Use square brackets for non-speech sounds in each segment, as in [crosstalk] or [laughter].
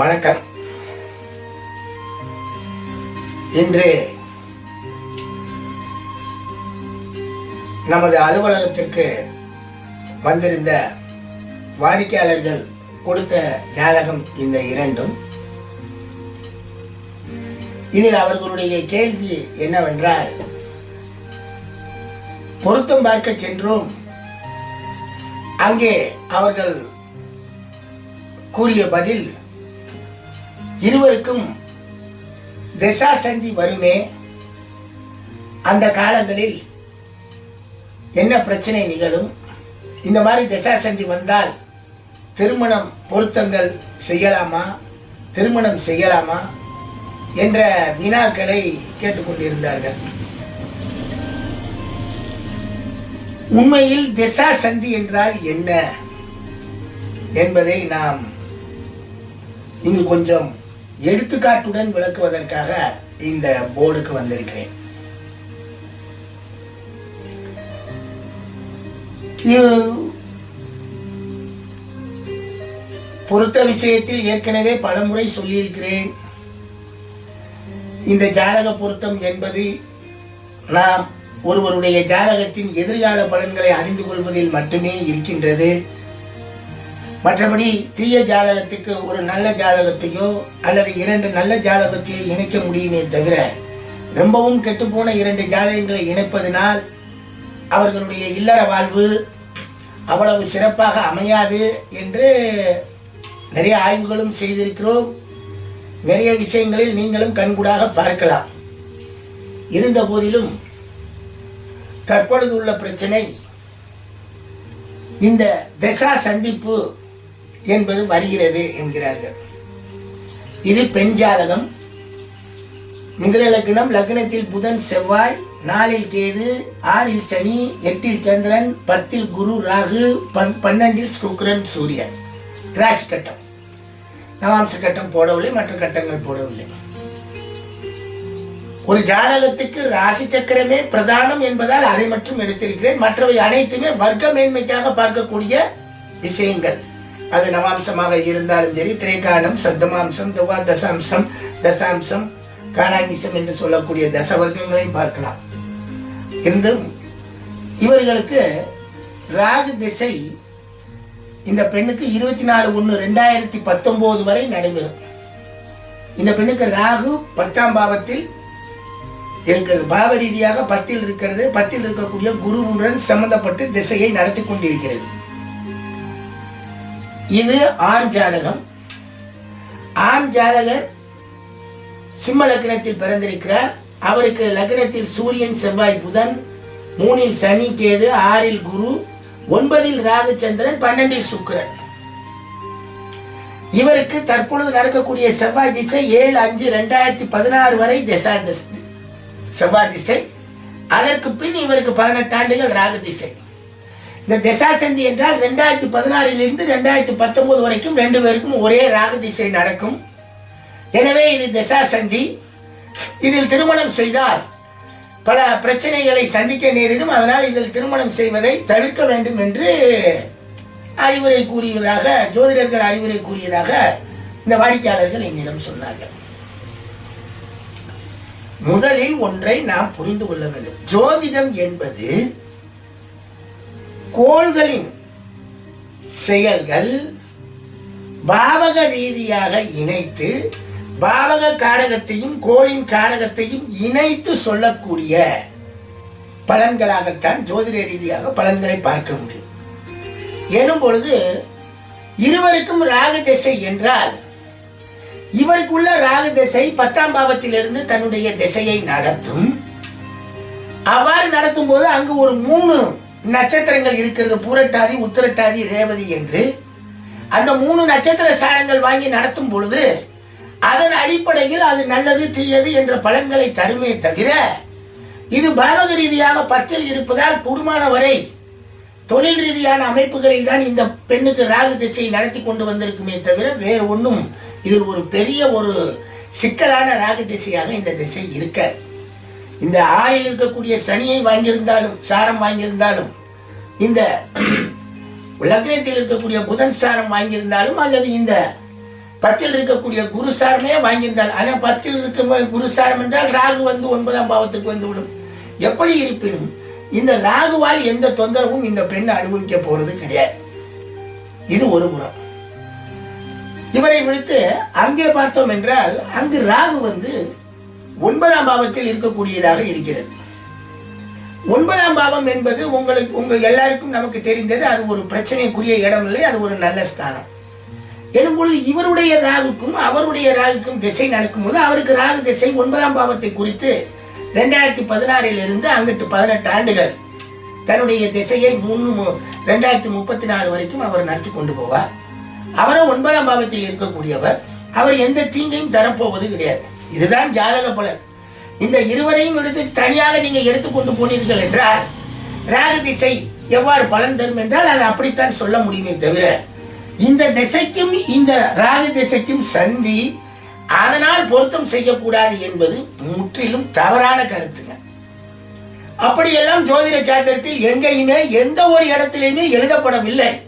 வணக்கம். இன்று நமது அலுவலகத்திற்கு வந்திருந்த வாடிக்கையாளர்கள் கொடுத்த ஜாதகம் இந்த இரண்டும். இதில் அவர்களுடைய கேள்வி என்னவென்றால் பொருத்தம் பார்க்க சென்றோம். அங்கே அவர்கள் கூறிய பதில் இருவருக்கும் திசா சந்தி வருமே அந்த காலங்களில் என்ன பிரச்சனை நிகழும்? இந்த மாதிரி திசா சந்தி வந்தால் திருமணம் பொருத்தங்கள் செய்யலாமா? திருமணம் செய்யலாமா? என்ற வினாக்களை கேட்டுக்கொண்டிருந்தார்கள். உண்மையில் திசா சந்தி என்றால் என்ன என்பதை நாம் இங்கு கொஞ்சம் எடுத்துக்காட்டுடன் விளக்குவதற்காக இந்த போர்டுக்கு வந்திருக்கிறேன். பொருத்த விஷயத்தில் ஏற்கனவே பலமுறை சொல்லியிருக்கிறேன். இந்த ஜாதக பொருத்தம் என்பது நாம் ஒருவருடைய ஜாதகத்தின் எதிர்கால பலன்களை அறிந்து கொள்வதில் மட்டுமே இருக்கின்றது. மற்றபடி தீய ஜாதகத்துக்கு ஒரு நல்ல ஜாதகத்தையோ அல்லது இரண்டு நல்ல ஜாதகத்தையோ இணைக்க முடியுமே தவிர ரொம்பவும் கெட்டுப்போன இரண்டு ஜாதகங்களை இணைப்பதனால் அவர்களுடைய இல்லற வாழ்வு அவ்வளவு சிறப்பாக அமையாது என்று நிறைய ஆய்வுகளும் செய்திருக்கிறோம். நிறைய விஷயங்களில் நீங்களும் கண்கூடாக பார்க்கலாம். இருந்த போதிலும் தற்பொழுது உள்ள பிரச்சனை இந்த திசா சந்திப்பு என்பது வருகிறது என்கிறார்கள். இது பெண் ஜாதகம் மிதுர லக்னம் லக்னத்தில் புதன் செவ்வாய் நாலில் கேது ஆறில் சனி எட்டில் சந்திரன் பத்தில் குரு ராகு பன்- பன்னெண்டில் சுக்ரன் சூரியன். ராசி கட்டம். நவாம்ச கட்டம் போடவில்லை மற்ற கட்டங்கள் போடவில்லை. ஒரு ஜாதகத்துக்கு ராசி சக்கரமே பிரதானம் என்பதால் அதை மட்டும் எடுத்திருக்கிறேன். மற்றவை அனைத்துமே வர்க்க மேன்மைக்காக பார்க்கக்கூடிய விஷயங்கள். அது நவாம்சமாக இருந்தாலும் சரி திரைக்காலம் சப்தமாம்சம் துவா தசாம்சம் தசாம்சம் காலாங்கிசம் என்று சொல்லக்கூடிய தச வர்க்கங்களையும் பார்க்கலாம். இருந்தும் இவர்களுக்கு ராகு திசை இந்த பெண்ணுக்கு இருபத்தி நாலு ஒன்று ரெண்டாயிரத்தி பத்தொன்பது வரை நடைபெறும். இந்த பெண்ணுக்கு ராகு பத்தாம் பாவத்தில் இருக்கிறது. பாவ ரீதியாக பத்தில் இருக்கிறது. பத்தில் இருக்கக்கூடிய குருவுடன் சம்பந்தப்பட்டு திசையை நடத்தி கொண்டிருக்கிறது. இது ஆண் ஜாதகம். ஆண் ஜாதகர் சிம்ம லக்னத்தில் பிறந்திருக்கிறார். அவருக்கு லக்னத்தில் சூரியன் செவ்வாய் புதன் மூணில் சனி கேது ஆறில் குரு ஒன்பதில் ராகுச்சந்திரன் பன்னெண்டில் சுக்கிரன். இவருக்கு தற்பொழுது நடக்கக்கூடிய செவ்வாய் திசை ஏழு அஞ்சு ரெண்டாயிரத்தி பதினாறு வரை திசா திசை செவ்வாய் திசை. அதற்கு பின் இவருக்கு பதினெட்டு ஆண்டுகள் ராகு திசை. இந்த திசாசந்தி என்றால் ரெண்டாயிரத்தி பதினாறிலிருந்து ரெண்டாயிரத்தி பத்தொன்பது வரைக்கும் ரெண்டு பேருக்கும் ஒரே ராகு திசை நடக்கும். எனவே இது திசாசந்தி. இதில் திருமணம் செய்தால் பல பிரச்சனைகளை சந்திக்க நேரிடும். அதனால் இதில் திருமணம் செய்வதை தவிர்க்க வேண்டும் என்று அறிவுரை கூறியதாக ஜோதிடர்கள் அறிவுரை கூறியதாக இந்த வாடிக்கையாளர்கள் என்னிடம் சொன்னார்கள். முதலில் ஒன்றை நாம் புரிந்து கொள்ள வேண்டும். ஜோதிடம் என்பது கோள்களின் செயல்கள் பாவக ரீதியாக இணைத்து பாவக காரகத்தையும் கோளின் காரகத்தையும் இணைத்து சொல்லக்கூடிய பலன்களாகத்தான் ஜோதிட ரீதியாக பலன்களை பார்க்க முடியும். எனும் பொழுது இருவருக்கும் ராக திசை என்றால் இவருக்குள்ள ராக திசை பத்தாம் பாவத்திலிருந்து தன்னுடைய திசையை நடத்தும். அவ்வாறு நடத்தும் போது அங்கு ஒரு மூணு நட்சத்திரங்கள் இருக்கிறது பூரட்டாதி உத்திரட்டாதி ரேவதி என்று. அந்த மூணு நட்சத்திர சாரங்கள் வாங்கி நடத்தும் பொழுது அதன் அடிப்படையில் அது நல்லது தீயது என்ற பலன்களை தருமே தவிர இது பாவக ரீதியாக பத்தில் இருப்பதால் குடுமான வரை தொழில் ரீதியான அமைப்புகளில் தான் இந்த பெண்ணுக்கு ராகு திசையை நடத்தி கொண்டு வந்திருக்குமே தவிர வேறு ஒன்றும் இதில் ஒரு பெரிய ஒரு சிக்கலான ராகு திசையாக இந்த திசை இருக்க இந்த ஆறில் இருக்கக்கூடிய சனியை வாங்கியிருந்தாலும் சாரம் வாங்கியிருந்தாலும் இந்த லக்னத்தில் இருக்கக்கூடிய புதன் சாரம் வாங்கியிருந்தாலும் அல்லது இந்த பத்தில் இருக்கக்கூடிய குருசாரமே வாங்கியிருந்தால் ஆனால் பத்தில் இருக்க குருசாரம் என்றால் ராகு வந்து ஒன்பதாம் பாவத்துக்கு வந்து விடும் எப்படி இருப்பினும் இந்த ராகுவால் எந்த தொந்தரவும் இந்த பெண் அனுபவிக்க போறது கிடையாது. இது ஒரு புறம். இவரை விடுத்து அங்கே பார்த்தோம் என்றால் அங்கு ராகு வந்து ஒன்பதாம் பாவத்தில் இருக்கக்கூடியதாக இருக்கிறது. ஒன்பதாம் பாவம் என்பது உங்களுக்கு உங்க எல்லாருக்கும் நமக்கு தெரிந்தது அது ஒரு பிரச்சனைக்குரிய இடம் இல்லை அது ஒரு நல்ல ஸ்தானம். எனும் பொழுது இவருடைய ராகுக்கும் அவருடைய ராகுக்கும் திசை நடக்கும் பொழுது அவருக்கு ராகு திசை ஒன்பதாம் பாவத்தை குறித்து ரெண்டாயிரத்தி பதினாறில் இருந்து அங்கிட்டு பதினெட்டு ஆண்டுகள் தன்னுடைய திசையை முன்னு ரெண்டாயிரத்தி முப்பத்தி நாலு வரைக்கும் அவர் நடத்தி கொண்டு போவார். அவரும் ஒன்பதாம் பாவத்தில் இருக்கக்கூடியவர். அவர் எந்த தீங்கையும் தரப்போவது கிடையாது. இதுதான் ஜாதக பலன். இந்த இருவரையும் எடுத்து தனியாக நீங்க எடுத்துக்கொண்டு போனீர்கள் என்றால் ராகு திசை எவ்வாறு பலன் தரும் என்றால் அதை அப்படித்தான் சொல்ல முடியுமே தவிர இந்த திசைக்கும் இந்த ராகு திசைக்கும் சந்தி அதனால் பொருத்தம் செய்யக்கூடாது என்பது முற்றிலும் தவறான கருத்துங்க. அப்படியெல்லாம் ஜோதிட சாத்திரத்தில் எங்கேயுமே எந்த ஒரு இடத்திலையுமே எழுதப்படவில்லை.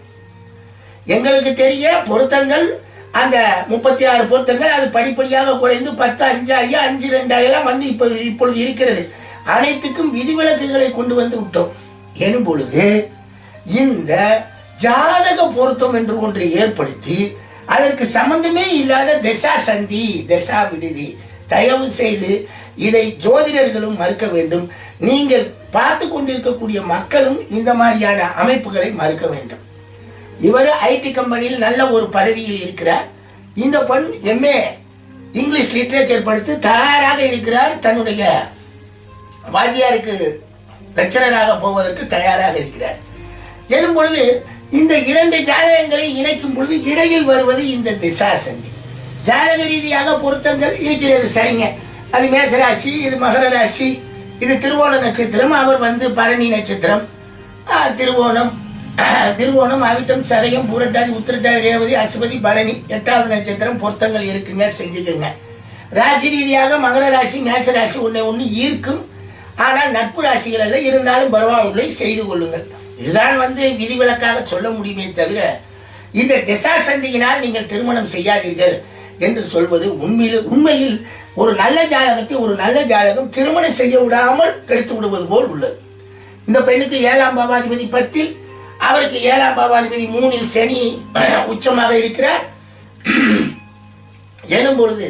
எங்களுக்கு தெரிய பொருத்தங்கள் அந்த முப்பத்தி ஆறு பொருத்தங்கள் அது படிப்படியாக குறைந்து பத்து அஞ்சு ஐயா அஞ்சு ரெண்டாயிரம் வந்து இப்போ இப்பொழுது இருக்கிறது. அனைத்துக்கும் விதிவிலக்குகளை கொண்டு வந்து விட்டோம். எனும் பொழுது இந்த ஜாதக பொருத்தம் என்று ஒன்றை ஏற்படுத்தி அதற்கு சம்பந்தமே இல்லாத திசா சந்தி திசா விடுதி. தயவு செய்து இதை ஜோதிடர்களும் மறுக்க வேண்டும். நீங்கள் பார்த்து கொண்டிருக்கக்கூடிய மக்களும் இந்த மாதிரியான அமைப்புகளை மறுக்க வேண்டும். இவர் ஐடி கம்பெனியில் நல்ல ஒரு பதவியில் இருக்கிறார். இந்த பெண் எம்ஏ இங்கிலீஷ் லிட்ரேச்சர் படித்து தயாராக இருக்கிறார். தன்னுடைய வாத்தியாருக்கு லெக்சரராக போவதற்கு தயாராக இருக்கிறார். எனும் பொழுது இந்த இரண்டு ஜாதகங்களை இணைக்கும் பொழுது இடையில் வருவது இந்த திசா சந்தி ஜாதக ரீதியாக பொருத்தங்கள் இருக்கிறது. சரிங்க. அது மேசராசி இது மகர ராசி இது திருவோண நட்சத்திரம். அவர் வந்து பரணி நட்சத்திரம். திருவோணம். [clears throat] திருவோணம் அவிட்டம் சதயம் பூரட்டாதி உத்திரட்டாதி ரேவதி அசுபதி பரணி எட்டாவது நட்சத்திரம் பொருத்தங்கள் இருக்குங்க செஞ்சுக்கோங்க. ராசி ரீதியாக மகர ராசி மேச ராசி ஒன்றை ஒன்று ஈர்க்கும். ஆனால் நட்பு ராசிகள் அல்ல இருந்தாலும் பரவாயில்லை செய்து கொள்ளுங்கள். இதுதான் வந்து விதிவிலக்காக சொல்ல முடியுமே தவிர இந்த திசா சந்தியினால் நீங்கள் திருமணம் செய்யாதீர்கள் என்று சொல்வது உண்மையில் உண்மையில் ஒரு நல்ல ஜாதகத்தை ஒரு நல்ல ஜாதகம் திருமணம் செய்ய விடாமல் கெடுத்து விடுவது போல் உள்ளது. இந்த பெண்ணுக்கு ஏழாம் பாவாதிபதி பத்தில் அவருக்கு ஏழாம் பாவாதிபதி மூணில் சனி [clears throat] உச்சமாக இருக்கிறார். [clears throat] எனும் பொழுது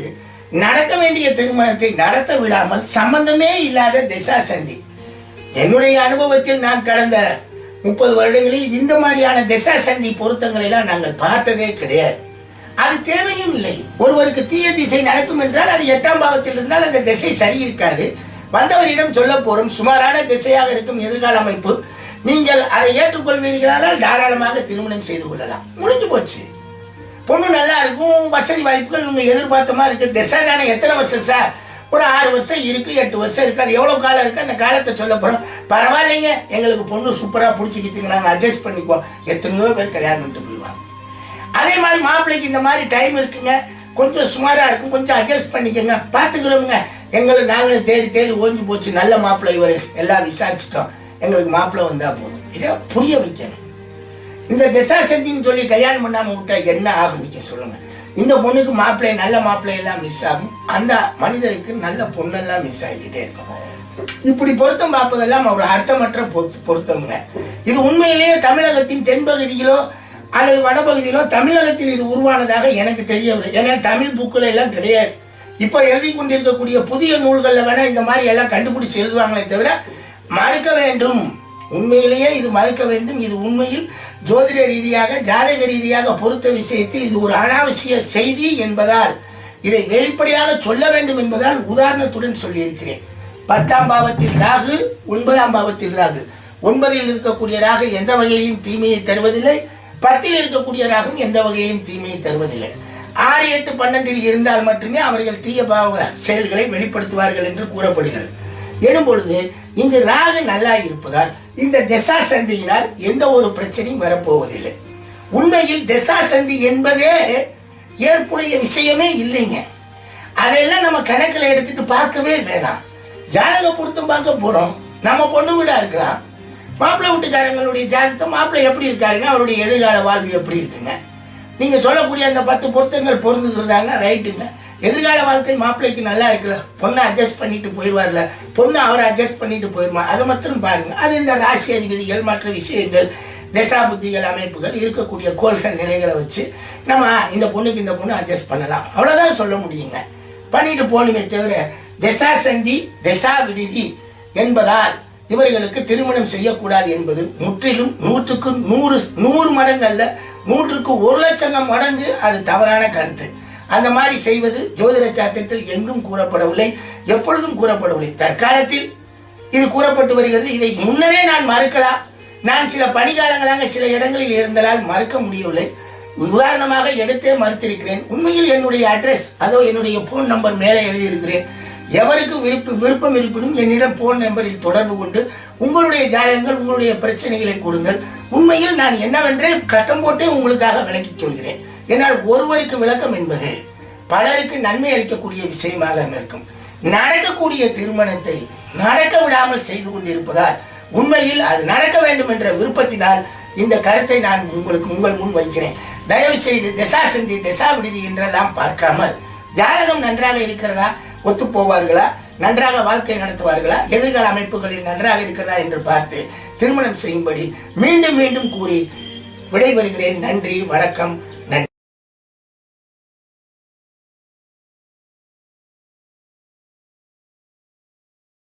நடக்க வேண்டிய திருமணத்தை நடத்த விடாமல் சம்பந்தமே இல்லாத திசா சந்தி. என்னுடைய அனுபவத்தில் நான் கடந்த முப்பது வருடங்களில் இந்த மாதிரியான திசா சந்தி பொருத்தங்களை எல்லாம் நாங்கள் பார்த்ததே கிடையாது. அது தேவையும் இல்லை. ஒருவருக்கு தீய திசை நடக்கும் என்றால் அது எட்டாம் பாவத்தில் இருந்தால் அந்த திசை சரி இருக்காது. வந்தவரிடம் சொல்ல போறோம். சுமாரான திசையாக இருக்கும் எதிர்கால அமைப்பு. நீங்கள் அதை ஏற்றுக்கொள்வீர்களானால் தாராளமாக திருமணம் செய்து கொள்ளலாம். முடிஞ்சு போச்சு. பொண்ணு நல்லா இருக்கும் வசதி வாய்ப்புகள் உங்க எதிர்பார்த்த மாதிரி இருக்கு. திசை தானே எத்தனை வருஷம் சார்? ஒரு ஆறு வருஷம் இருக்கு எட்டு வருஷம் இருக்கு. அது எவ்வளவு காலம் இருக்கு? அந்த காலத்தை சொல்ல போறோம். பரவாயில்லைங்க. எங்களுக்கு பொண்ணு சூப்பரா பிடிச்சிக்கிட்டு நாங்கள் அட்ஜஸ்ட் பண்ணிக்குவோம். எத்தனையோ பேர் கல்யாணம் பண்ணிட்டு போயிடுவாங்க. அதே மாதிரி மாப்பிள்ளைக்கு இந்த மாதிரி டைம் இருக்குங்க. கொஞ்சம் சுமாராக இருக்கும். கொஞ்சம் அட்ஜஸ்ட் பண்ணிக்கோங்க. பார்த்துக்கிறோமுங்க எங்களை நாங்களும் தேடி தேடி ஓஞ்சி போச்சு. நல்ல மாப்பிள்ளை இவர். எல்லாம் விசாரிச்சிட்டோம். எங்களுக்கு மாப்பிள்ளை வந்தால் போதும். இதை புரிய வைக்கணும். இந்த திசா செஞ்சின்னு சொல்லி கல்யாணம் பண்ணாமல் விட்டால் என்ன ஆகும் நீங்கள் சொல்லுங்கள் இந்த பொண்ணுக்கு மாப்பிள்ளை நல்ல மாப்பிள்ளையெல்லாம் மிஸ் ஆகும். அந்த மனிதருக்கு நல்ல பொண்ணெல்லாம் மிஸ் ஆகிக்கிட்டே இருக்கும். இப்படி பொருத்தம் பார்ப்பதெல்லாம் ஒரு அர்த்தமற்ற பொருத்த- பொருத்தம்ங்க. இது உண்மையிலேயே தமிழகத்தின் தென்பகுதியிலோ அல்லது வடபகுதியிலோ தமிழகத்தில் இது உருவானதாக எனக்கு தெரியவில்லை. ஏன்னா தமிழ் புக்கில் எல்லாம் கிடையாது. இப்போ எழுதி கொண்டிருக்கக்கூடிய புதிய நூல்களில் வேணால் இந்த மாதிரி எல்லாம் கண்டுபிடிச்சி எழுதுவாங்களே தவிர மறுக்க வேண்டும். உண்மையிலேயே இது மறுக்க வேண்டும். இது உண்மையில் ஜோதிட ரீதியாக ஜாதக ரீதியாக பொருத்த விஷயத்தில் இது ஒரு அனாவசிய செய்தி என்பதால் இதை வெளிப்படையாக சொல்ல வேண்டும் என்பதால் உதாரணத்துடன் சொல்லியிருக்கிறேன். பத்தாம் பாவத்தில் ராகு ஒன்பதாம் பாவத்தில் ராகு. ஒன்பதில் இருக்கக்கூடிய ராகு எந்த வகையிலும் தீமையை தருவதில்லை. பத்தில் இருக்கக்கூடிய ராகும் எந்த வகையிலும் தீமையை தருவதில்லை. ஆறு எட்டு பன்னெண்டில் இருந்தால் மட்டுமே அவர்கள் தீய பாவ செயல்களை வெளிப்படுத்துவார்கள் என்று கூறப்படுகிறது. எனும் பொழுது இங்கு ராகு நல்லா இருப்பதால் இந்த திசா சந்தியினால் எந்த ஒரு பிரச்சனையும் வரப்போவதில்லை. உண்மையில் திசா சந்தி என்பதே ஏற்புடைய விஷயமே இல்லைங்க. அதையெல்லாம் நம்ம கணக்கில் எடுத்துட்டு பார்க்கவே வேணாம். ஜாதக பொருத்தம் பார்க்க போறோம். நம்ம பொண்ணு வீடா இருக்கலாம். மாப்பிள்ளை வீட்டுக்காரங்களுடைய ஜாதகத்தை மாப்பிள்ளை எப்படி இருக்காருங்க? அவருடைய எதிர்கால வாழ்வு எப்படி இருக்குங்க? நீங்க சொல்லக்கூடிய அந்த பத்து பொருத்தங்கள் பொருந்துகிறதாங்க ரைட்டுங்க. எதிர்கால வாழ்க்கை மாப்பிள்ளைக்கு நல்லா இருக்குல்ல. பொண்ணை அட்ஜஸ்ட் பண்ணிட்டு போயிடுவார்ல பொண்ணு அவரை அட்ஜஸ்ட் பண்ணிட்டு போயிடுமா அதை மாத்திரம் பாருங்க. அது இந்த ராசி அதிபதிகள் மற்ற விஷயங்கள் தசாபுத்திகள் அமைப்புகள் இருக்கக்கூடிய கோள்கள் நிலைகளை வச்சு நம்ம இந்த பொண்ணுக்கு இந்த பொண்ணு அட்ஜஸ்ட் பண்ணலாம். அவ்வளோதான் சொல்ல முடியுங்க. பண்ணிட்டு போகணுமே தவிர தசா சந்தி தசா விடுதி என்பதால் இவர்களுக்கு திருமணம் செய்யக்கூடாது என்பது முற்றிலும் நூற்றுக்கு நூறு நூறு மடங்கு அல்ல நூற்றுக்கு ஒரு லட்சம் மடங்கு அது தவறான கருத்து. அந்த மாதிரி செய்வது ஜோதிட சாத்திரத்தில் எங்கும் கூறப்படவில்லை எப்பொழுதும் கூறப்படவில்லை. தற்காலத்தில் இது கூறப்பட்டு வருகிறது. இதை முன்னரே நான் மறுக்கலாம். நான் சில பணிகாலங்களாக சில இடங்களில் இருந்ததால் மறுக்க முடியவில்லை. உதாரணமாக எடுத்தே மறுத்திருக்கிறேன். உண்மையில் என்னுடைய அட்ரஸ் அதோ என்னுடைய ஃபோன் நம்பர் மேலே எழுதியிருக்கிறேன். எவருக்கு விருப்ப விருப்பம் இருப்பினும் என்னிடம் ஃபோன் நம்பரில் தொடர்பு கொண்டு உங்களுடைய ஜாதகங்கள் உங்களுடைய பிரச்சனைகளை கொடுங்கள். உண்மையில் நான் என்னவென்றே கட்டம் போட்டே உங்களுக்காக விளக்கிச் சொல்கிறேன். என்னால் ஒருவருக்கு விளக்கம் என்பது பலருக்கு நன்மை அளிக்கக்கூடிய விஷயமாக இருக்கும் நடக்கக்கூடிய திருமணத்தை நடக்க விடாமல் செய்து கொண்டிருப்பதால் உண்மையில் அது நடக்க வேண்டும் என்ற விருப்பத்தினால் இந்த கருத்தை நான் உங்களுக்கு உங்கள் முன் வைக்கிறேன். தயவு செய்து திசா சந்தி திசா விடுதி என்றெல்லாம் பார்க்காமல் ஜாதகம் நன்றாக இருக்கிறதா? ஒத்து போவார்களா நன்றாக வாழ்க்கை நடத்துவார்களா? எதிர்கால அமைப்புகளில் நன்றாக இருக்கிறதா என்று பார்த்து திருமணம் செய்யும்படி மீண்டும் மீண்டும் கூறி விடைபெறுகிறேன். நன்றி வணக்கம்.